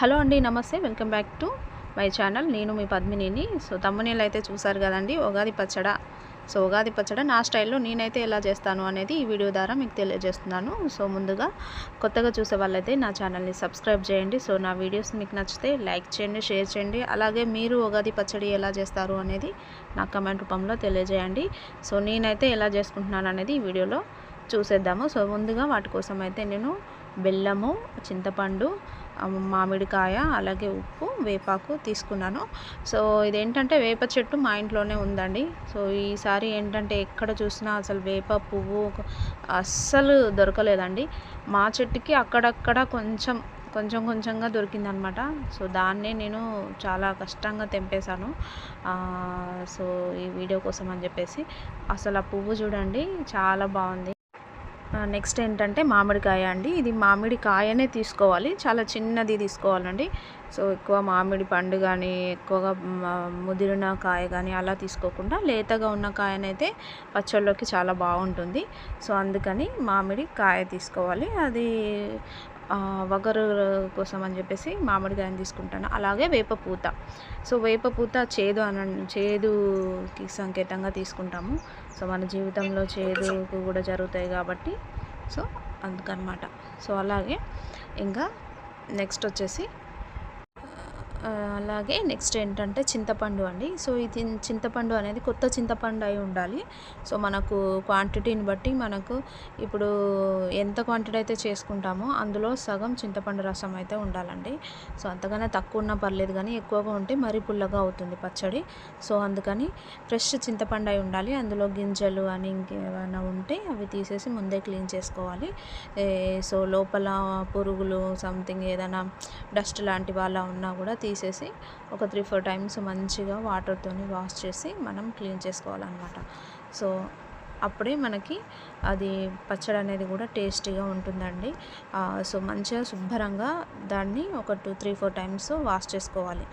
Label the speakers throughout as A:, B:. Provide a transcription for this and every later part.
A: Hello అండి namaste. Welcome back to my channel. నేను మీ పద్మినిని. సో తమ్మునీళ్ళు అయితే చూసారు కదండి ఉగాది పచ్చడ. సో ఉగాది పచ్చడ నా స్టైల్లో నేనైతే ఎలా చేస్తాను అనేది ఈ వీడియో ద్వారా మీకు తెలియజేస్తున్నాను. సో ముందుగా కొత్తగా చూసే వాళ్ళైతే నా ఛానల్ని సబ్స్క్రైబ్ చేయండి. సో నా వీడియోస్ మీకు నచ్చితే లైక్ చేయండి షేర్ చేయండి. అలాగే మీరు ఉగాది పచ్చడి ఎలా చేస్తారు అనేది నా కమెంట్ రూపంలో తెలియజేయండి. సో నేనైతే ఎలా చేసుకుంటున్నాను అనేది ఈ వీడియోలో చూసేద్దాము. సో ముందుగా వాటి కోసం అయితే నేను బెల్లము చింతపండు మామిడికాయ అలాగే ఉప్పు వేపాకు తీసుకున్నాను. సో ఇదేంటంటే వేప చెట్టు మా ఇంట్లోనే ఉందండి. సో ఈసారి ఏంటంటే ఎక్కడ చూసినా అసలు వేప పువ్వు అస్సలు దొరకలేదండి. మా చెట్టుకి అక్కడక్కడ కొంచెం కొంచెం కొంచెంగా దొరికిందనమాట. సో దాన్నే నేను చాలా కష్టంగా తెంపేశాను. సో ఈ వీడియో కోసం అని చెప్పేసి. అసలు ఆ పువ్వు చూడండి చాలా బాగుంది. నెక్స్ట్ ఏంటంటే మామిడికాయ అండి. ఇది మామిడి కాయనే తీసుకోవాలి. చాలా చిన్నది తీసుకోవాలండి. సో ఎక్కువ మామిడి పండు కానీ ఎక్కువగా ముదిరిన కాయ కానీ అలా తీసుకోకుండా లేతగా ఉన్న కాయనైతే పచ్చళ్ళలోకి చాలా బాగుంటుంది. సో అందుకని మామిడి కాయ తీసుకోవాలి. అది వగరు కోసం అని చెప్పేసి మామిడికాయని తీసుకుంటాను. అలాగే వేప పూత. సో వేప పూత చేదు అన చేదుకి సంకేతంగా తీసుకుంటాము. సో మన జీవితంలో చేదుకు కూడా జరుగుతాయి కాబట్టి సో అందుకనమాట. సో అలాగే ఇంకా నెక్స్ట్ వచ్చేసి అలాగే నెక్స్ట్ ఏంటంటే చింతపండు అండి. సో ఇది చింతపండు అనేది కొత్త చింతపండు అయి ఉండాలి. సో మనకు క్వాంటిటీని బట్టి మనకు ఇప్పుడు ఎంత క్వాంటిటీ అయితే చేసుకుంటామో అందులో సగం చింతపండు రసం అయితే ఉండాలండి. సో అంతగానే తక్కువ ఉన్నా పర్లేదు కానీ ఎక్కువగా ఉంటే మరీ పుల్లగా అవుతుంది పచ్చడి. సో అందుకని ఫ్రెష్ చింతపండు అయి ఉండాలి. అందులో గింజలు అని ఇంకేమైనా ఉంటే అవి తీసేసి ముందే క్లీన్ చేసుకోవాలి. సో లోపల పురుగులు సంథింగ్ ఏదైనా డస్ట్ లాంటివి అలా ఉన్నా కూడా తీసేసి ఒక త్రీ ఫోర్ టైమ్స్ మంచిగా వాటర్తోని వాష్ చేసి మనం క్లీన్ చేసుకోవాలన్నమాట. సో అప్పుడే మనకి అది పచ్చడి అనేది కూడా టేస్టీగా ఉంటుందండి. సో మంచిగా శుభ్రంగా దాన్ని ఒక two three four times wash చేసుకోవాలి.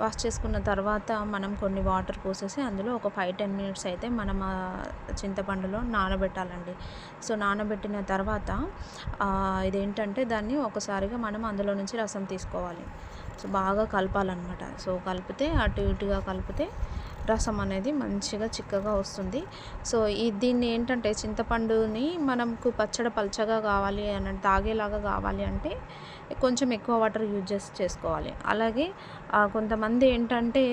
A: వాష్ చేసుకున్న తర్వాత మనం కొన్ని వాటర్ పోసేసి అందులో ఒక ఫైవ్ టెన్ మినిట్స్ అయితే మనం చింతపండులో నానబెట్టాలండి. సో నానబెట్టిన తర్వాత ఇదేంటంటే దాన్ని ఒకసారిగా మనం అందులో నుంచి రసం తీసుకోవాలి. సో బాగా కలపాలన్నమాట. సో కలిపితే అటు ఇటుగా కలిపితే రసం అనేది మంచిగా చిక్కగా వస్తుంది. సో ఈ దీన్ని ఏంటంటే చింతపండుని మనకు పచ్చడి పల్చగా కావాలి అని తాగేలాగా కావాలి అంటే కొంచెం ఎక్కువ వాటర్ యూజ్ చేసి చేసుకోవాలి. అలాగే కొంతమంది ఏంటంటే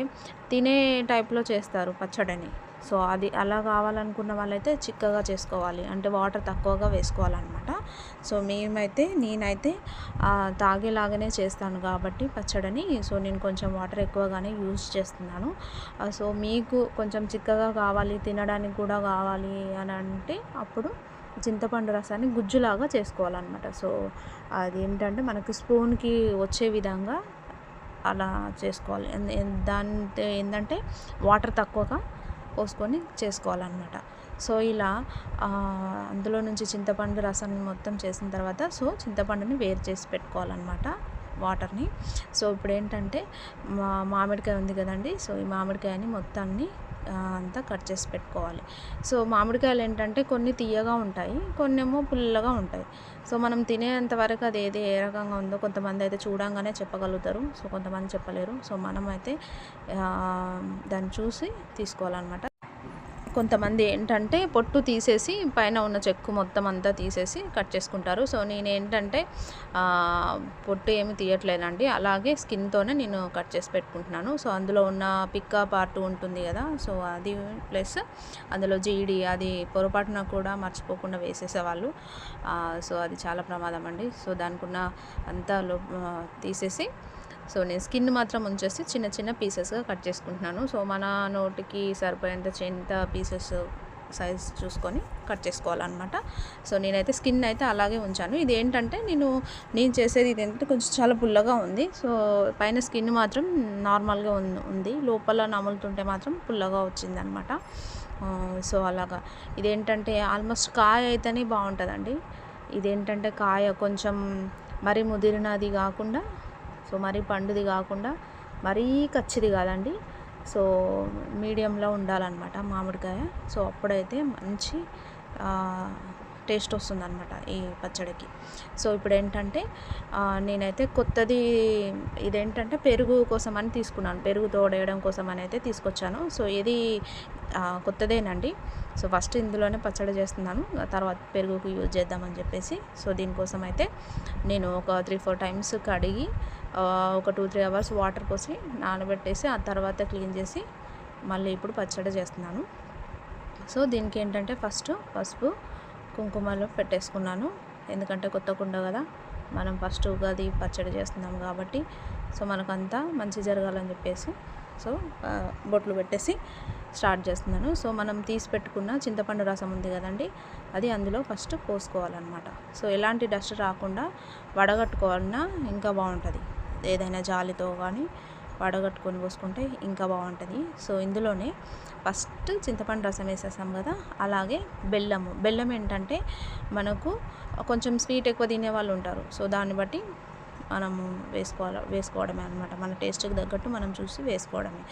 A: తినే టైప్లో చేస్తారు పచ్చడిని. సో అది అలా కావాలనుకున్న వాళ్ళైతే చిక్కగా చేసుకోవాలి. అంటే వాటర్ తక్కువగా వేసుకోవాలన్నమాట. సో మేమైతే నేనైతే తాగేలాగానే చేస్తాను కాబట్టి పచ్చడిని. సో నేను కొంచెం వాటర్ ఎక్కువగానే యూజ్ చేస్తున్నాను. సో మీకు కొంచెం చిక్కగా కావాలి తినడానికి కూడా కావాలి అని అంటే అప్పుడు చింతపండు రసాన్ని గుజ్జులాగా చేసుకోవాలన్నమాట. సో అది ఏంటంటే మనకి స్పూన్కి వచ్చే విధంగా అలా చేసుకోవాలి. దాంతో ఏంటంటే వాటర్ తక్కువగా పోసుకొని చేసుకోవాలన్నమాట. సో ఇలా అందులో నుంచి చింతపండు రసాన్ని మొత్తం చేసిన తర్వాత సో చింతపండుని వేరు చేసి పెట్టుకోవాలన్నమాట వాటర్ని. సో ఇప్పుడు ఏంటంటే మా మామిడికాయ ఉంది కదండి. సో ఈ మామిడికాయని మొత్తాన్ని అంతా కట్ చేసి పెట్టుకోవాలి. సో మామిడికాయలు ఏంటంటే కొన్ని తీయగా ఉంటాయి కొన్ని ఏమో పుల్లగా ఉంటాయి. సో మనం తినేంత వరకు అది ఏది ఏ రకంగా ఉందో కొంతమంది అయితే చూడంగానే చెప్పగలుగుతారు. సో కొంతమంది చెప్పలేరు. సో మనం అయితే దాన్ని చూసి తీసుకోవాలన్నమాట. కొంతమంది ఏంటంటే పొట్టు తీసేసి పైన ఉన్న చెక్కు మొత్తం అంతా తీసేసి కట్ చేసుకుంటారు. సో నేను ఏంటంటే పొట్టు ఏమి తీయట్లేదండి. అలాగే స్కిన్తోనే నేను కట్ చేసి పెట్టుకుంటున్నాను. సో అందులో ఉన్న పిక్క పార్ట్ ఉంటుంది కదా సో అది ప్లస్ అందులో జీడి అది పొరపాటున కూడా మర్చిపోకుండా వేసేసేవాళ్ళు. సో అది చాలా ప్రమాదం అండి. సో దానికి ఉన్న అంతా లో తీసేసి సో నేను స్కిన్ మాత్రం ఉంచేసి చిన్న చిన్న పీసెస్గా కట్ చేసుకుంటున్నాను. సో మన నోటికి సరిపోయేంత చిన్న పీసెస్ సైజ్ చూసుకొని కట్ చేసుకోవాలన్నమాట. సో నేనైతే స్కిన్ అయితే అలాగే ఉంచాను. ఇది ఏంటంటే నేను నేను చేసేది ఇది ఏంటంటే కొంచెం చాలా పుల్లగా ఉంది. సో పైన స్కిన్ మాత్రం నార్మల్గా ఉంది. లోపల నములుతుంటే మాత్రం పుల్లగా వచ్చిందనమాట సో అలాగా. ఇదేంటంటే ఆల్మోస్ట్ కాయ అయితేనే బాగుంటుందండి. ఇదేంటంటే కాయ కొంచెం మరీ ముదిరినది కాకుండా సో మరీ పండుది కాకుండా మరీ కచ్చిది కాదండి. సో మీడియంలో ఉండాలన్నమాట మామిడికాయ. సో అప్పుడైతే మంచి టేస్ట్ వస్తుందన్నమాట ఈ పచ్చడికి. సో ఇప్పుడు ఏంటంటే నేనైతే కొత్తది ఇదేంటంటే పెరుగు కోసం అని తీసుకున్నాను. పెరుగు తోడేయడం కోసం అని అయితే తీసుకొచ్చాను. సో ఇది కొత్తదేనండి. సో ఫస్ట్ ఇందులోనే పచ్చడి చేస్తున్నాను. తర్వాత పెరుగుకు యూజ్ చేద్దామని చెప్పేసి. సో దీనికోసం అయితే నేను ఒక త్రీ ఫోర్ టైమ్స్ కడిగి ఒక టూ త్రీ అవర్స్ వాటర్ పోసి నానబెట్టేసి ఆ తర్వాత క్లీన్ చేసి మళ్ళీ ఇప్పుడు పచ్చడి చేస్తున్నాను. సో దీనికి ఏంటంటే ఫస్ట్ పసుపు కుంకుమలు పెట్టేసుకున్నాను. ఎందుకంటే కొత్త కుండ కదా మనం ఫస్ట్ ఉగాది పచ్చడి చేస్తున్నాం కాబట్టి. సో మనకంతా మంచి జరగాలని చెప్పేసి సో బొట్లు పెట్టేసి స్టార్ట్ చేస్తున్నాను. సో మనం తీసి పెట్టుకున్న చింతపండు రసం ఉంది కదండి అది అందులో ఫస్ట్ పోసుకోవాలన్నమాట. సో ఎలాంటి డస్ట్ రాకుండా వడగట్టుకోవాలన్నా ఇంకా బాగుంటుంది. ఏదైనా జాలితో కానీ వడగట్టుకొని పోసుకుంటే ఇంకా బాగుంటుంది. సో ఇందులోనే ఫస్ట్ చింతపండు రసం వేసేసాం కదా అలాగే బెల్లము. బెల్లం ఏంటంటే మనకు కొంచెం స్వీట్ ఎక్కువ తినే వాళ్ళు ఉంటారు. సో దాన్ని బట్టి మనము వేసుకోవాలి వేసుకోవడమే అనమాట మన టేస్ట్కి తగ్గట్టు మనం చూసి వేసుకోవడమే.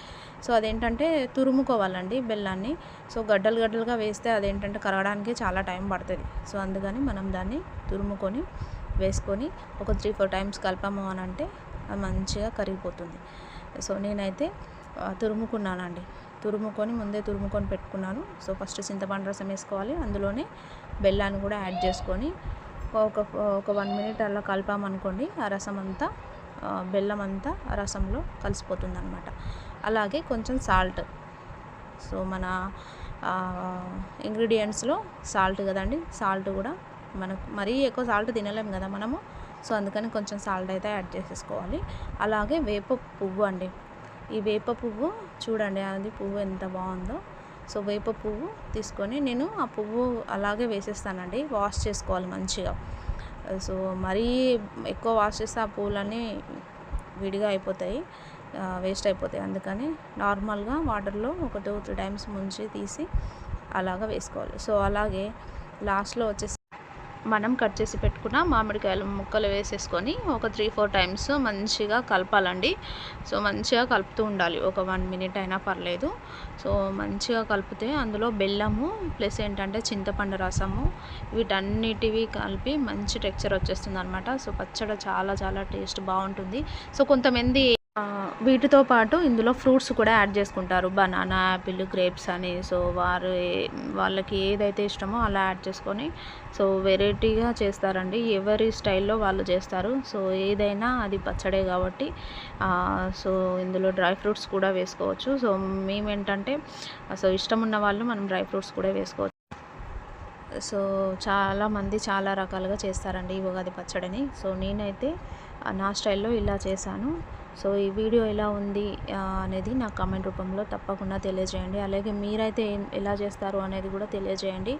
A: సో అదేంటంటే తురుముకోవాలండి బెల్లాన్ని. సో గడ్డలు గడ్డలుగా వేస్తే అదేంటంటే కరగడానికి చాలా టైం పడుతుంది. సో అందుకని మనం దాన్ని తురుముకొని వేసుకొని ఒక త్రీ ఫోర్ టైమ్స్ కలపము అని అంటే అది మంచిగా కరిగిపోతుంది. సో నేనైతే తురుముకున్నానండి. తురుముకొని ముందే తురుముకొని పెట్టుకున్నాను. సో ఫస్ట్ చింతపండు రసం వేసుకోవాలి. అందులోనే బెల్లాన్ని కూడా యాడ్ చేసుకొని ఒక ఒక వన్ మినిట్ అలా కలిపామనుకోండి ఆ రసం అంతా బెల్లం అంతా ఆ రసంలో కలిసిపోతుంది అనమాట అలాగే కొంచెం సాల్ట్. సో మన ఇంగ్రీడియంట్స్లో సాల్ట్ కదండి సాల్ట్ కూడా మనకు మరీ ఎక్కువ సాల్ట్ తినలేం కదా మనము. సో అందుకని కొంచెం సాల్ట్ అయితే యాడ్ చేసేసుకోవాలి. అలాగే వేప పువ్వు అండి. ఈ వేప పువ్వు చూడండి అది పువ్వు ఎంత బాగుందో. సో వేప పువ్వు తీసుకొని నేను ఆ పువ్వు అలాగే వేసేస్తానండి. వాష్ చేసుకోవాలి మంచిగా. సో మరీ ఎక్కువ వాష్ చేస్తే ఆ పువ్వులన్నీ విడిగా అయిపోతాయి వేస్ట్ అయిపోతాయి. అందుకని నార్మల్గా వాటర్లో ఒక టూ త్రీ టైమ్స్ ముంచి తీసి అలాగా వేసుకోవాలి. సో అలాగే లాస్ట్లో వచ్చేసి మనం కట్ చేసి పెట్టుకున్న మామిడికాయలు ముక్కలు వేసేసుకొని ఒక త్రీ ఫోర్ టైమ్స్ మంచిగా కలపాలండి. సో మంచిగా కలుపుతూ ఉండాలి. ఒక వన్ మినిట్ అయినా పర్లేదు. సో మంచిగా కలిపితే అందులో బెల్లము ప్లస్ ఏంటంటే చింతపండు రసము వీటన్నిటివి కలిపి మంచి టెక్చర్ వచ్చేస్తుంది అనమాట సో పచ్చడి చాలా చాలా టేస్ట్ బాగుంటుంది. సో కొంతమంది వీటితో పాటు ఇందులో ఫ్రూట్స్ కూడా యాడ్ చేసుకుంటారు. బనానా యాపిల్ గ్రేప్స్ అని. సో వారు వాళ్ళకి ఏదైతే ఇష్టమో అలా యాడ్ చేసుకొని సో వెరైటీగా చేస్తారండి. ఎవరి స్టైల్లో వాళ్ళు చేస్తారు. సో ఏదైనా అది పచ్చడే కాబట్టి సో ఇందులో డ్రై ఫ్రూట్స్ కూడా వేసుకోవచ్చు. సో మేమేంటంటే సో ఇష్టం ఉన్న వాళ్ళు మనం డ్రై ఫ్రూట్స్ కూడా వేసుకోవచ్చు. సో చాలామంది చాలా రకాలుగా చేస్తారండి ఈ ఉగాది పచ్చడిని. సో నేనైతే నా స్టైల్లో ఇలా చేశాను. సో ఈ వీడియో ఎలా ఉంది అనేది నాకు కామెంట్ రూపంలో తప్పకుండా తెలియజేయండి. అలాగే మీరైతే ఎలా చేస్తారు అనేది కూడా తెలియజేయండి.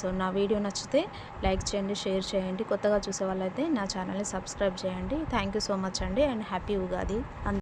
A: సో నా వీడియో నచ్చితే లైక్ చేయండి షేర్ చేయండి. కొత్తగా చూసే వాళ్ళైతే నా ఛానల్ని సబ్స్క్రైబ్ చేయండి. థ్యాంక్ యూ సో మచ్ అండి అండ్ హ్యాపీ ఉగాది.